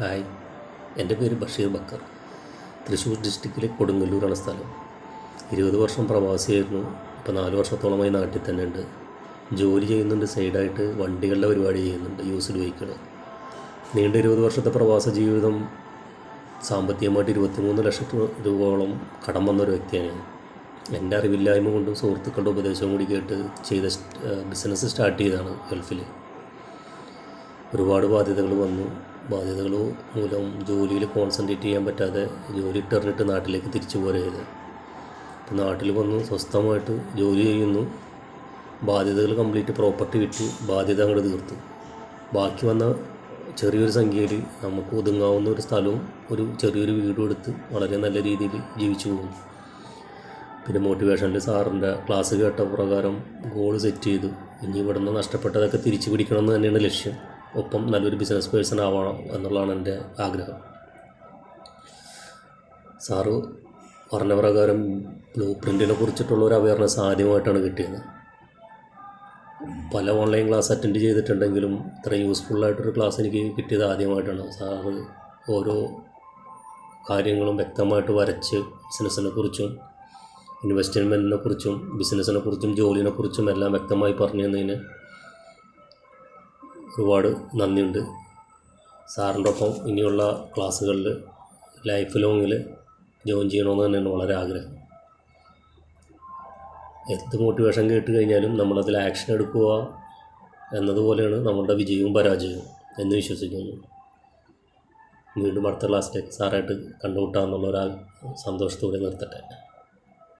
Hi. എന്റെ പേര് ബഷീർ ബക്കർ. തൃശ്ശൂർ ഡിസ്ട്രിക്റ്റിലെ കൊടുങ്ങല്ലൂരാണ് സ്ഥലം. ഇരുപത് വർഷം പ്രവാസിയായിരുന്നു. ഇപ്പോൾ നാല് വർഷത്തോളമായി നാട്ടിൽ തന്നെ ഉണ്ട്. ജോലി ചെയ്യുന്നുണ്ട് സൈഡായിട്ട് വണ്ടികളുടെ പരിപാടി ചെയ്യുന്നുണ്ട് യൂസ്ഡ് വെഹിക്കിൾ നീണ്ട ഇരുപത് വർഷത്തെ പ്രവാസ ജീവിതം സാമ്പത്തികമായിട്ട് ഇരുപത്തിമൂന്ന് ലക്ഷം രൂപയോളം കടം വന്നൊരു വ്യക്തിയാണ് ഞാൻ. എന്റെ അറിവില്ലായ്മ കൊണ്ടും സുഹൃത്തുക്കളുടെ ഉപദേശവും കൂടി കേട്ട് ചെയ്ത ബിസിനസ് സ്റ്റാർട്ട് ചെയ്തതാണ് ഗൾഫിൽ ഒരുപാട് ബാധ്യതകൾ വന്നു. ബാധ്യതകൾ മൂലം ജോലിയിൽ കോൺസെൻട്രേറ്റ് ചെയ്യാൻ പറ്റാതെ ജോലി ഇട്ടെറിഞ്ഞിട്ട് നാട്ടിലേക്ക് തിരിച്ചു പോരുകയത് അപ്പോൾ നാട്ടിൽ വന്ന് സ്വസ്ഥമായിട്ട് ജോലി ചെയ്യുന്നു. ബാധ്യതകൾ കംപ്ലീറ്റ് പ്രോപ്പർട്ടി വിറ്റ് ബാധ്യത അങ്ങോട്ട് തീർത്തു. ബാക്കി വന്ന ചെറിയൊരു സംഖ്യയിൽ നമുക്ക് ഒതുങ്ങാവുന്ന ഒരു സ്ഥലവും ഒരു ചെറിയൊരു വീടും എടുത്ത് വളരെ നല്ല രീതിയിൽ ജീവിച്ചു പോകും പിന്നെ മോട്ടിവേഷനിൽ സാറിന്റെ ക്ലാസ് കേട്ട പ്രകാരം ഗോൾ സെറ്റ് ചെയ്തു. ഇനി ഇവിടുന്ന് നഷ്ടപ്പെട്ടതൊക്കെ തിരിച്ചു പിടിക്കണം എന്ന് തന്നെയാണ് ലക്ഷ്യം. ഒപ്പം നല്ലൊരു ബിസിനസ് പേഴ്സൺ ആവണം എന്നുള്ളതാണ് എന്റെ ആഗ്രഹം. സാറ് പറഞ്ഞ പ്രകാരം ബ്ലൂ പ്രിന്റിനെ കുറിച്ചിട്ടുള്ള ഒരു അവയർനെസ് ആദ്യമായിട്ടാണ് കിട്ടിയത്. പല ഓൺലൈൻ ക്ലാസ് അറ്റൻഡ് ചെയ്തിട്ടുണ്ടെങ്കിലും ഇത്രയും യൂസ്ഫുള്ളായിട്ടൊരു ക്ലാസ് എനിക്ക് കിട്ടിയത് ആദ്യമായിട്ടാണ്. സാറ് ഓരോ കാര്യങ്ങളും വ്യക്തമായിട്ട് വരച്ച് ബിസിനസ്സിനെ കുറിച്ചും ഇൻവെസ്റ്റ്മെന്റിനെ കുറിച്ചും ബിസിനസ്സിനെ കുറിച്ചും ജോലിനെ കുറിച്ചും എല്ലാം വ്യക്തമായി പറഞ്ഞു തന്നതിന് ഒരുപാട് നന്ദിയുണ്ട്. സാറിന്റെ ഒപ്പം ഇനിയുള്ള ക്ലാസ്സുകളിൽ ലൈഫ് ലോങ്ങിൽ ജോയിൻ ചെയ്യണമെന്ന് തന്നെയാണ് വളരെ ആഗ്രഹം. എന്ത് മോട്ടിവേഷൻ കേട്ട് കഴിഞ്ഞാലും നമ്മളതിൽ ആക്ഷൻ എടുക്കുക എന്നതുപോലെയാണ് നമ്മളുടെ വിജയവും പരാജയവും എന്ന് വിശ്വസിക്കുന്നു. വീണ്ടും അടുത്ത ക്ലാസ്സിലേക്ക് സാറായിട്ട് കണ്ടുമുട്ടാമെന്നുള്ള ഒരു സന്തോഷത്തോടെ നിർത്തട്ടെ.